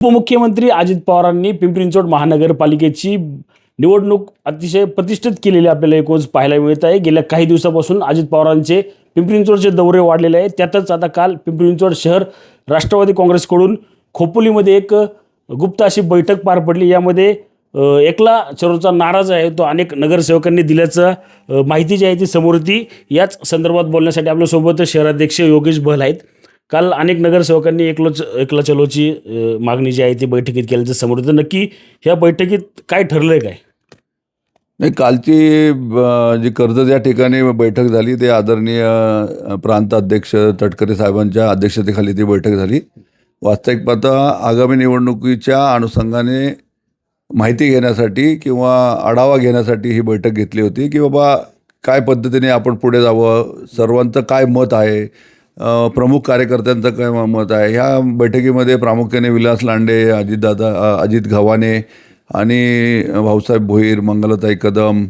उपमुख्यमंत्री अजित पवारांनी पिंपरी चिंचवड महानगरपालिकेची निवडणूक अतिशय प्रतिष्ठित केलेली आपल्याला एकूणच पाहायला मिळत आहे. गेल्या काही दिवसापासून अजित पवारांचे पिंपरी चिंचवडचे दौरे वाढलेले आहेत. त्यातच आता काल पिंपरी चिंचवड शहर राष्ट्रवादी काँग्रेसकडून खोपोलीमध्ये एक गुप्त अशी बैठक पार पडली. यामध्ये एकला चरोचा नाराज आहे. तो अनेक नगरसेवकांनी दिल्याचं माहिती जी आहे ती समोर ती याच संदर्भात बोलण्यासाठी आपल्यासोबत शहराध्यक्ष योगेश बहल आहेत. काल अनेक नगरसेवकांनी एकलो एकला चलोची मागणी जी आहे ती बैठकीत केल्याचं समोर येतं. नक्की ह्या बैठकीत काय ठरलंय काय? नाही कालची जी कर्जत या ठिकाणी बैठक झाली ते आदरणीय प्रांत अध्यक्ष तटकरे साहेबांच्या अध्यक्षतेखाली ती बैठक झाली. वास्तविक पाहता आगामी निवडणुकीच्या अनुषंगाने माहिती घेण्यासाठी किंवा आढावा घेण्यासाठी ही बैठक घेतली होती की बाबा काय पद्धतीने आपण पुढे जावं सर्वांचं काय मत आहे प्रमुख कार्यकर्त्यांचं काय मत आहे? ह्या बैठकीमध्ये प्रामुख्याने विलास लांडे अजितदादा अजित घवाने आणि भाऊसाहेब भोईर मंगलताई कदम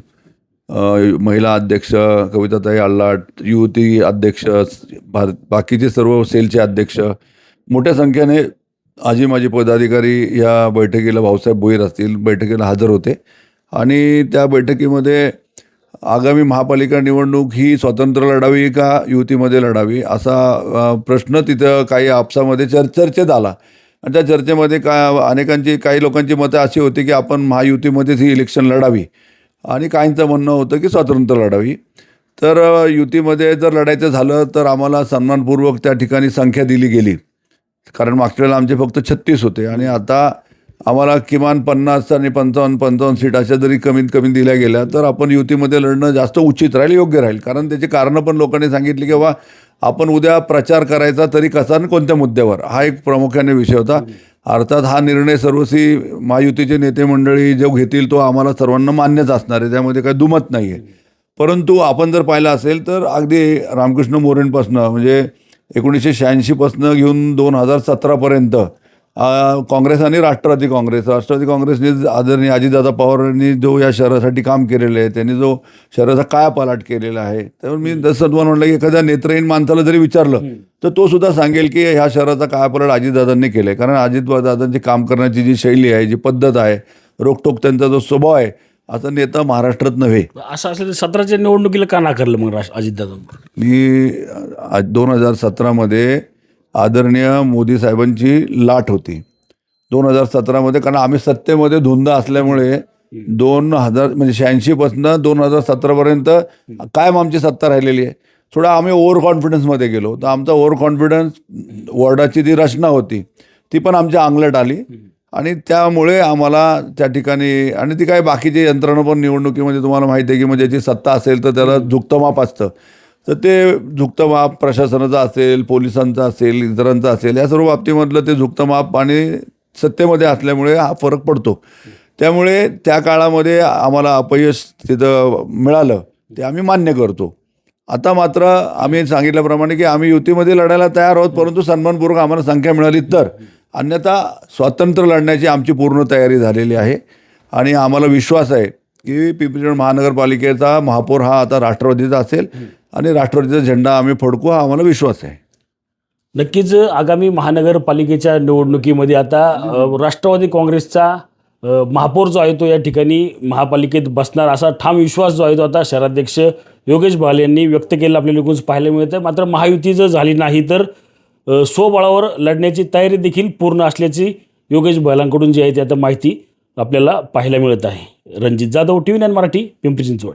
महिला अध्यक्ष कविताताई आल्लाट युवती अध्यक्ष भार बाकीचे सर्व सेलचे अध्यक्ष मोठ्या संख्येने आजी माजी पदाधिकारी या बैठकीला भाऊसाहेब भोईर असतील बैठकीला हजर होते. आणि त्या बैठकीमध्ये आगामी महापालिका निवडणूक ही स्वतंत्र लढावी का युतीमध्ये लढावी असा प्रश्न तिथं काही आपसामध्ये चर चर्चेत आला. आणि त्या चर्चेमध्ये काय अनेकांची काही लोकांची मतं अशी होती की आपण महायुतीमध्येच ही इलेक्शन लढावी. आणि काहींचं म्हणणं होतं की स्वतंत्र लढावी. तर युतीमध्ये जर लढायचं झालं तर आम्हाला सन्मानपूर्वक त्या ठिकाणी संख्या दिली गेली. कारण मागच्या वेळेला आमचे फक्त छत्तीस होते आणि आता आम्हाला किमान पन्नास आणि पंचावन्न पंचावन्न सीट अशा जरी कमीत कमी दिल्या गेल्या तर आपण युतीमध्ये लढणं जास्त उचित राहील योग्य राहील. कारण त्याची कारणं पण लोकांनी सांगितली की बा आपण उद्या प्रचार करायचा तरी कसा आणि कोणत्या मुद्द्यावर? हा एक प्रामुख्याने विषय होता. अर्थात हा निर्णय सर्वस्वी महायुतीचे नेते मंडळी जो घेतील तो आम्हाला सर्वांना मान्यच असणार आहे. त्यामध्ये काही दुमत नाही आहे परंतु आपण जर पाहिलं असेल तर अगदी रामकृष्ण मोरेंपासनं म्हणजे एकोणीसशे शहाऐंशीपासनं घेऊन दोन हजार सतरापर्यंत काँग्रेस आणि राष्ट्रवादी काँग्रेस. राष्ट्रवादी काँग्रेसने आदरणीय अजितदादा पवारांनी जो या शहरासाठी काम केलेलं आहे त्यांनी जो शहराचा कायापालट केलेला आहे तर मी जसं तुम्हाला म्हटलं की एखाद्या नेत्रहीन माणसाला जरी विचारलं तर तो सुद्धा सांगेल की ह्या शहराचा कायापालट अजितदादांनी केलं आहे कारण अजितदादांची काम करण्याची जी शैली आहे जी पद्धत आहे रोखटोक त्यांचा जो स्वभाव आहे असा नेता महाराष्ट्रात नव्हे. असं असलं तर सतराच्या निवडणुकीला का नाकारलं मग अजितदादा मी दोन हजार सतरामध्ये आदरणीय मोदी साहेबांची लाट होती. दोन हजार सतरामध्ये कारण आम्ही सत्तेमध्ये धुंद असल्यामुळे दोन हजार म्हणजे शहाऐंशीपासून दोन हजार सतरापर्यंत कायम आमची सत्ता राहिलेली आहे. थोडा आम्ही ओव्हर कॉन्फिडन्समध्ये गेलो. तर आमचा ओव्हर कॉन्फिडन्स वॉर्डाची जी रचना होती ती पण आमच्या अंगलट आली. आणि त्यामुळे आम्हाला त्या ठिकाणी आणि ती काय बाकीची यंत्रणा पण निवडणुकीमध्ये तुम्हाला माहिती आहे की म्हणजे ज्याची सत्ता असेल तर त्याला झुकतं माप असतं. तर ते झुकतं माप प्रशासनाचं असेल पोलिसांचं असेल इतरांचं असेल या सर्व बाबतीमधलं ते झुकतं माप आणि सत्तेमध्ये असल्यामुळे हा फरक पडतो. त्यामुळे त्या काळामध्ये आम्हाला अपयश तिथं मिळालं ते आम्ही मान्य करतो. आता मात्र आम्ही सांगितल्याप्रमाणे की आम्ही युतीमध्ये लढायला तयार आहोत परंतु सन्मानपूर्वक आम्हाला संख्या मिळाली तर. अन्यथा स्वातंत्र्य लढण्याची आमची पूर्ण तयारी झालेली आहे आणि आम्हाला विश्वास आहे की पिंपरी महानगरपालिकेचा महापौर हा आता राष्ट्रवादीचा असेल. आणि राष्ट्रवादीचा झेंडा आम्ही फडकू हा आम्हाला विश्वास आहे. नक्कीच आगामी महानगरपालिकेच्या निवडणुकीमध्ये आता राष्ट्रवादी काँग्रेसचा महापौर जो आहे तो या ठिकाणी महापालिकेत बसणार असा ठाम विश्वास जो आहे तो आता शहराध्यक्ष योगेश बहाल यांनी व्यक्त केला आपल्याला एकूणच पाहायला मिळतं मात्र महायुती जर झाली नाही तर स्वबळावर लढण्याची तयारी देखील पूर्ण असल्याची योगेश बहलांकडून जी आहे ती आता माहिती आपल्याला पाहायला मिळत आहे. Ranjit Jadhav T V nine Marathi Pimpri Chinchwad.